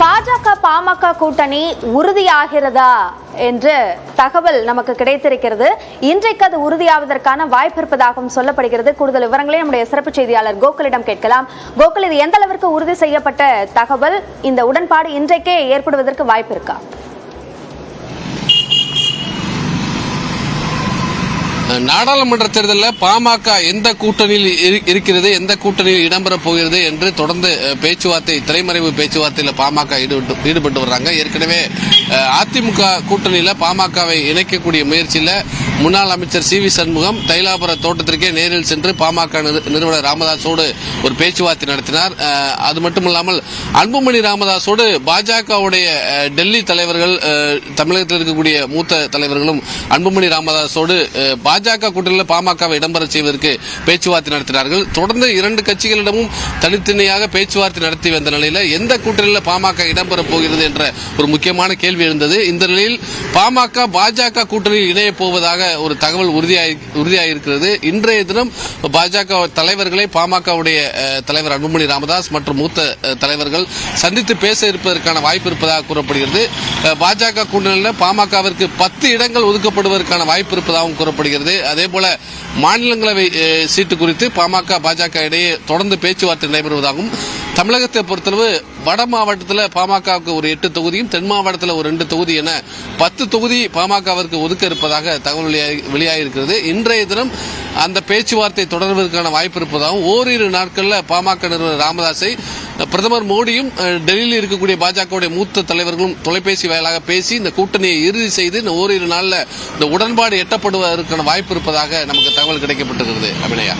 பாஜக பாமக கூட்டணி உறுதியாகிறதா என்று தகவல் நமக்கு கிடைத்திருக்கிறது. இன்றைக்கு அது உறுதியாவதற்கான வாய்ப்பு இருப்பதாகவும் சொல்லப்படுகிறது. கூடுதல் விவரங்களை நம்முடைய சிறப்பு செய்தியாளர் கோகுலிடம் கேட்கலாம். கோகுல் இது எந்த அளவிற்கு உறுதி செய்யப்பட்ட தகவல்? இந்த உடன்பாடு இன்றைக்கே ஏற்படுவதற்கு வாய்ப்பு இருக்கா? நாடாளுமன்ற தேர்தலில் பாமக எந்த கூட்டணியில் இரு- இருக்கிறது எந்த கூட்டணியில் இடம்பெறப் போகிறது என்று தொடர்ந்து பேச்சுவார்த்தை திரைமறைவு பேச்சுவார்த்தையில் பாமக ஈடுபட்டு ஈடுபட்டு வர்றாங்க. ஏற்கனவே அதிமுக கூட்டணியில் பாமகவை இணைக்கக்கூடிய முயற்சியில் முன்னாள் அமைச்சர் சி வி சண்முகம் தைலாபுர தோட்டத்திற்கே நேரில் சென்று பாமக நிறுவனர் ராமதாஸோடு ஒரு பேச்சுவார்த்தை நடத்தினார். அது மட்டுமல்லாமல் அன்புமணி ராமதாஸோடு பாஜகவுடைய டெல்லி தலைவர்கள் தமிழகத்தில் இருக்கக்கூடிய மூத்த தலைவர்களும் அன்புமணி ராமதாஸோடு பாஜக கூட்டணியில் பாமகவை இடம்பெற செய்வதற்கு பேச்சுவார்த்தை நடத்தினார்கள். தொடர்ந்து இரண்டு கட்சிகளிடமும் தனித்தனியாக பேச்சுவார்த்தை நடத்தி வந்த நிலையில் எந்த கூட்டணியில் பாமக இடம்பெற போகிறது என்ற ஒரு முக்கியமான கேள்வி எழுந்தது. இந்த நிலையில் பாமக பாஜக கூட்டணியில் இணைய போவதாக ஒரு தகவல் உறுதியாகி இன்றைய தினம் பாஜக தலைவர்களை பாமகவுடைய தலைவர் அன்புமணி ராமதாஸ் மற்றும் மூத்த தலைவர்கள் சந்தித்து பேச இருப்பதற்கான வாய்ப்பு இருப்பதாக கூறப்படுகிறது. பாஜக கூட்டணியில் பாமகவிற்கு பத்து இடங்கள் ஒதுக்கப்படுவதற்கான வாய்ப்பு இருப்பதாகவும் கூறப்படுகிறது. அதே போல மாநிலங்களவை சீட்டு குறித்து பாமக பாஜக இடையே தொடர்ந்து பேச்சுவார்த்தை நடைபெறுவதாகவும் தமிழகத்தை பொறுத்தளவு வட மாவட்டத்தில் பாமகவுக்கு ஒரு எட்டு தொகுதியும் தென் மாவட்டத்தில் ஒரு ரெண்டு தொகுதி என பத்து தொகுதி பாமகவிற்கு ஒதுக்க இருப்பதாக தகவல் வெளியாகி- வெளியாகியிருக்கிறது. இன்றைய தினம் அந்த பேச்சுவார்த்தை தொடர்வதற்கான வாய்ப்பு இருப்பதாகவும் ஓரிரு நாட்களில் பாமக நிறுவனர் ராமதாஸை பிரதமர் மோடியும் டெல்லியில் இருக்கக்கூடிய பாஜகவுடைய மூத்த தலைவர்களும் தொலைபேசி வாயிலாக பேசி இந்த கூட்டணியை இறுதி செய்து இந்த ஓரிரு நாளில் இந்த உடன்பாடு எட்டப்படுவதற்கான வாய்ப்பு இருப்பதாக நமக்கு தகவல் கிடைக்கப்பட்டிருக்கிறது. அபிநயா.